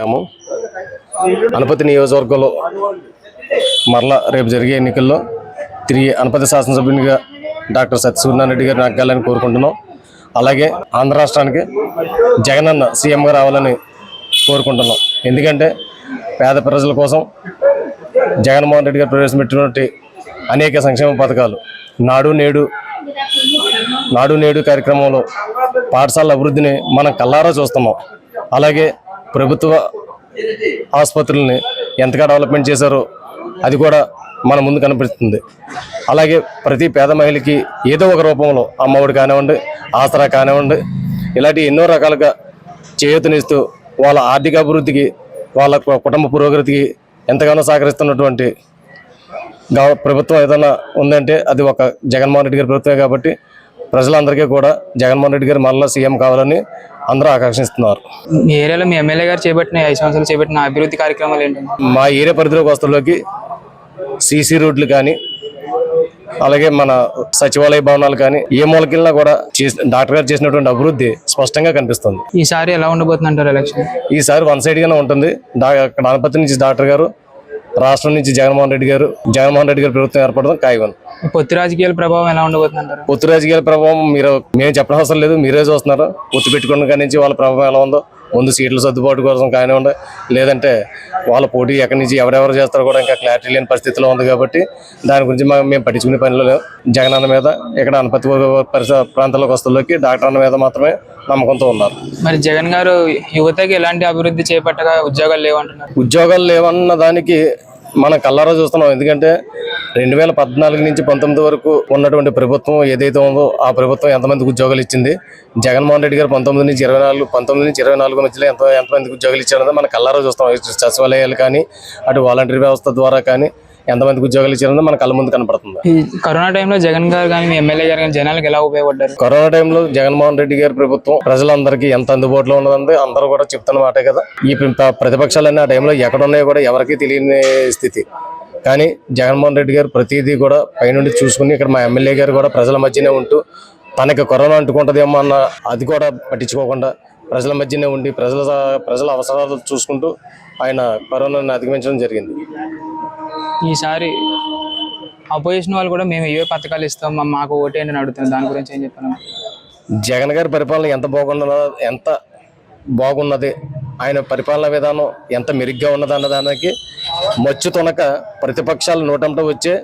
గ్రామం అనపతి నియోజకవర్గంలో మరలా రేపు జరిగే ఎన్నికల్లో తిరిగి అనపతి శాసనసభ్యునిగా డాక్టర్ సత్యసూర్యనారాయణ రెడ్డి గారిని అగ్గాలని కోరుకుంటున్నాం. అలాగే ఆంధ్ర రాష్ట్రానికి జగనన్న సీఎంగా రావాలని కోరుకుంటున్నాం. ఎందుకంటే పేద ప్రజల కోసం జగన్మోహన్ రెడ్డి గారు ప్రవేశపెట్టినటువంటి అనేక సంక్షేమ పథకాలు నాడు నేడు నాడు నేడు కార్యక్రమంలో పాఠశాల అభివృద్ధిని మనం కల్లారా చూస్తున్నాం. అలాగే ప్రభుత్వ ఆసుపత్రుల్ని ఎంతగా డెవలప్మెంట్ చేశారో అది కూడా మన ముందు కనిపిస్తుంది. అలాగే ప్రతి పేద మహిళకి ఏదో ఒక రూపంలో అమ్మఒడి కానివ్వండి ఆసరా కానివ్వండి ఇలాంటి ఎన్నో రకాలుగా చేయూతనిస్తూ వాళ్ళ ఆర్థిక అభివృద్ధికి వాళ్ళ కుటుంబ పురోగతికి ఎంతగానో సహకరిస్తున్నటువంటి ప్రభుత్వం ఏదైనా ఉందంటే అది ఒక జగన్మోహన్ రెడ్డి గారి ప్రభుత్వమే కాబట్టి ప్రజలందరికీ కూడా జగన్మోహన్ రెడ్డి గారు మళ్ళీ సీఎం కావాలని అందరూ ఆకాంక్షిస్తున్నారు. మీ ఏరియాలో మీ ఎమ్మెల్యే గారు చేపట్టిన ఐదు సంవత్సరాలు చేపట్టిన అభివృద్ధి కార్యక్రమాలు ఏంటంటే మా ఏరియా పరిధిలోకి వస్తువులోకి సీసీ రోడ్లు కానీ అలాగే మన సచివాలయ భవనాలు కానీ ఏ మూలకెళ్ళినా కూడా డాక్టర్ గారు చేసినటువంటి అభివృద్ధి స్పష్టంగా కనిపిస్తుంది. ఈసారి ఎలా ఉండబోతుంది అంటారు ఎలక్షన్ ఈసారి వన్ సైడ్ గానే ఉంటుంది అనపతి నుంచి డాక్టర్ గారు రాష్ట్రం నుంచి జగన్మోహన్ రెడ్డి గారు జగన్మోహన్ రెడ్డి గారి ప్రభుత్వం ఏర్పడడం ఈ పొత్తి రాజకీయాల ప్రభావం ఎలా ఉండబోతుంది అంటారు పొత్తు రాజకీయాల ప్రభావం మీరు మేము చెప్పడం అవసరం లేదు మీరే చూస్తున్నారు. పొత్తు పెట్టుకున్న కాడి నుంచి వాళ్ళ ప్రభావం ఎలా ఉందో. ముందు సీట్ల సర్దుబాటు కోసం కానివ్వండి లేదంటే వాళ్ళ పోటీ ఎక్కడి నుంచి ఎవరెవరు చేస్తారో కూడా ఇంకా క్లారిటీ లేని పరిస్థితిలో ఉంది కాబట్టి దాని గురించి మేము పట్టించుకునే పనిలో లేవు. జగన్ అన్న మీద ఇక్కడ అనపతి పరిసర ప్రాంతాలకు వస్తువులకి డాక్టర్ అన్న మీద మాత్రమే నమ్మకంతో ఉన్నారు. మరి జగన్ గారు యువతకి ఎలాంటి అభివృద్ధి చేపట్టగా ఉద్యోగాలు లేవంటున్నారు? ఉద్యోగాలు లేవన్న దానికి మనం కల్లారా చూస్తున్నాం. ఎందుకంటే రెండు వేల పద్నాలుగు నుంచి పంతొమ్మిది వరకు ఉన్నటువంటి ప్రభుత్వం ఏదైతే ఉందో ఆ ప్రభుత్వం ఎంతమందికి ఉద్యోగాలు ఇచ్చింది? జగన్మోహన్ రెడ్డి గారు పంతొమ్మిది నుంచి ఇరవై నాలుగు పంతొమ్మిది నుంచి ఇరవై నాలుగు మధ్యలో ఎంత ఎంతమందికి ఉద్యోగాలు ఇచ్చారన్నది మనం కల్లారా చూస్తాం. సచివాలయాలు కానీ అటు వాలంటీర్ వ్యవస్థ ద్వారా కానీ ఎంతమందికి ఉద్యోగాలు ఇచ్చారన్నది మన కళ్ళ ముందు కనపడుతుంది. కరోనా టైంలో జగన్ గారు కానీ మీ ఎమ్మెల్యే గారు కానీ జనాలకు ఎలా ఉపయోగపడ్డారు? కరోనా టైంలో జగన్మోహన్ రెడ్డి గారి ప్రభుత్వం ప్రజలందరికీ ఎంత అందుబాటులో ఉన్నదంటే అందరూ కూడా చెప్తున్న మాటే కదా. ఈ ప్ర- ప్రతిపక్షాలన్నీ ఆ టైంలో ఎక్కడ ఉన్నాయో కూడా ఎవరికీ తెలియని స్థితి. కానీ జగన్మోహన్ రెడ్డి గారు ప్రతిదీ కూడా పైనుండి చూసుకుని ఇక్కడ మా ఎమ్మెల్యే గారు కూడా ప్రజల మధ్యనే ఉంటూ తనకి కరోనా అంటుకుంటుందేమో అన్న అది కూడా పట్టించుకోకుండా ప్రజల మధ్యనే ఉండి ప్రజల ప్రజల అవసరాలు చూసుకుంటూ ఆయన కరోనాను అధిగమించడం జరిగింది. ఈసారి అపోజిషన్ వాళ్ళు కూడా మేము ఇవే పథకాలు ఇస్తాం మాకు ఓటేయండి అని అడుగుతున్నారు. దాని గురించి ఏం చెప్పాను జగన్ గారి పరిపాలన ఎంత బాగున్నదో ఎంత బాగున్నది ఆయన పరిపాలన విధానం ఎంత మెరుగ్గా ఉన్నది అన్న దానికి మచ్చు తొనక ప్రతిపక్షాలు నోటంట వచ్చే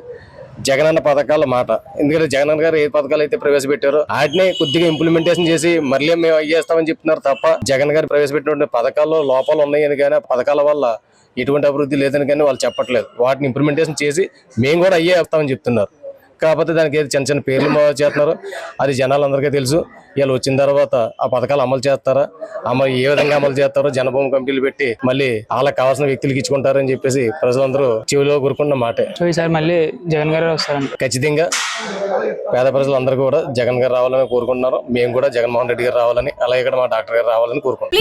జగనన్న పథకాల మాట. ఎందుకంటే జగనన్న గారు ఏ పథకాలు అయితే ప్రవేశపెట్టారో వాటినే కొద్దిగా ఇంప్లిమెంటేషన్ చేసి మళ్ళీ మేము అయ్యేస్తామని చెప్తున్నారు తప్ప జగన్ గారు ప్రవేశపెట్టినటువంటి పథకాల్లో లోపాలు ఉన్నాయని కానీ పథకాల వల్ల ఎటువంటి అభివృద్ధి లేదని కానీ వాళ్ళు చెప్పట్లేదు. వాటిని ఇంప్లిమెంటేషన్ చేసి మేము కూడా అయ్యే వస్తామని చెప్తున్నారు. కాకపోతే దానికి ఏది చిన్న చిన్న పేర్లు చేస్తున్నారు. అది జనాలందరికీ తెలుసు. వీళ్ళు వచ్చిన తర్వాత ఆ పథకాలు అమలు చేస్తారా? అమలు ఏ విధంగా అమలు చేస్తారో జనభూమి కమిటీలు పెట్టి మళ్ళీ వాళ్ళకి కావాల్సిన వ్యక్తులకు ఇచ్చుకుంటారని చెప్పేసి ప్రజలందరూ చెవిలో కూరుకున్న మాటే. సో ఈసారి మళ్ళీ జగన్ గారు వస్తారంట. ఖచ్చితంగా పేద ప్రజలందరూ కూడా జగన్ గారు రావాలని కోరుకుంటున్నారు. మేము కూడా జగన్మోహన్ రెడ్డి గారు రావాలని అలాగే ఇక్కడ మా డాక్టర్ గారు రావాలని కోరుకుంటున్నాం.